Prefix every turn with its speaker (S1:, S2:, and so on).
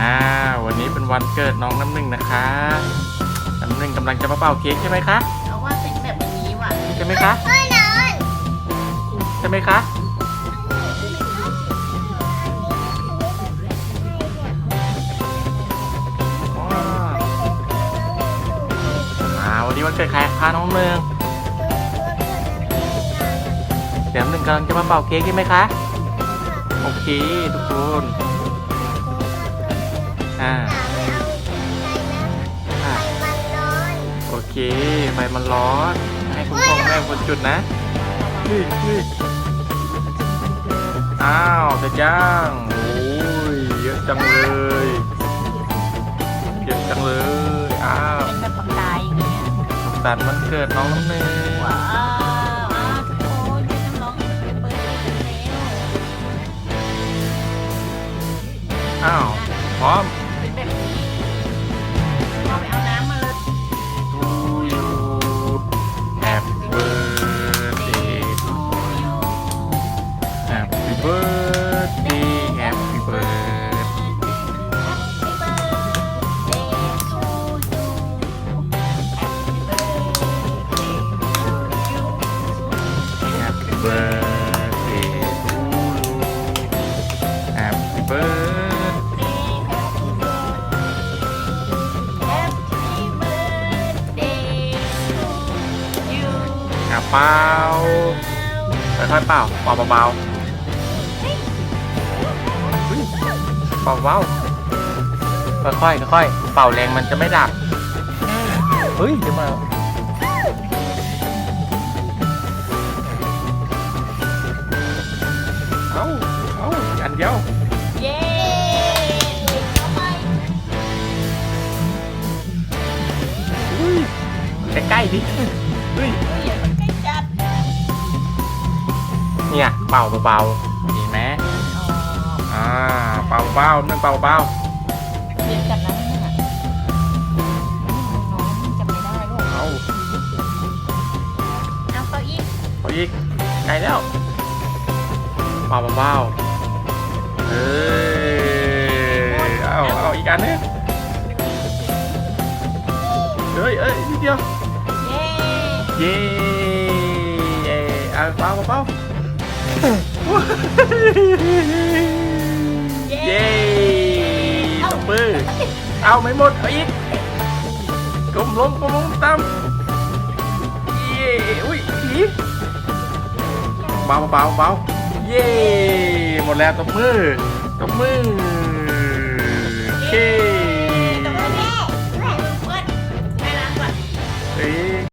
S1: อ่าวันนี้เป็นวันเกิดน้องน้ำหนึ่งนะคะ น้ำหนึ่งกำลังจะมาเป่าเค้กใช่ไหมคะ
S2: เอาว่าเป็นแบบนี้ว่ะ
S1: ใช่ไหมคะ
S3: เฮ้ยนอน
S1: ใช่ไหมคะว้าวอ่าวันนี้วันเกิดใครคะน้องหนึ่งเดี๋ยวน้ำหนึ่งกำลังจะมาเป่าเค้กใช่ไหมคะ โอเคทุกคน อ่าอ่า
S3: มันร้อน
S1: โอเค ไฟมันร้อน ให้คุณพ่อคุณแม่คนจุดนะเฮ้ยเฮ้ยอ้าวเสร็จยังโอ้ยเยอะจังเลยเยอะจังเลยอ้าว
S2: เป็นแบบปากกายอย่างเงี้ย
S1: สุขสันต์วันเกิดน้องน้ำหนึ่ง
S2: ว้าวอ้าวทุกคนเป็นน้ำร้องเป็นเปิดเป็นเร็ว
S1: อ้าวพร้อม
S2: เปล่า
S1: ค่อยๆเป่าเปล่าเบาๆเฮ้ยเป่าเบาค่อยๆค่อยๆเป่าแรงมันจะไม่ดับเฮ้ยเดี๋ยวมาเอาเอาอันเดียว
S2: เย้
S1: ใกล้ๆดิเฮ้ย เนี่ยเป่าเบาๆดีไหมอ่าเป่าเบาๆนึ่งเป่าเบา
S2: เรียนกันนะเนี่ยน้องจำไม่ได้ลูก
S1: เอา
S2: เอาเก้าอี้
S1: เอาอีกไกลแล้วเป่าเบาๆเฮ้ยเอาเอาอีกอันนึงเฮ้ยเอ้ยนิดเดียว
S2: เย้
S1: เย้เย้เอาเป่าเป่า เย้ตบมือเอาไม่หมดเอาอีกกลมลงกลมลงตามเย้อุ้ยผีเบาเบาเบาเย้หมดแล้วตบมือตบมือ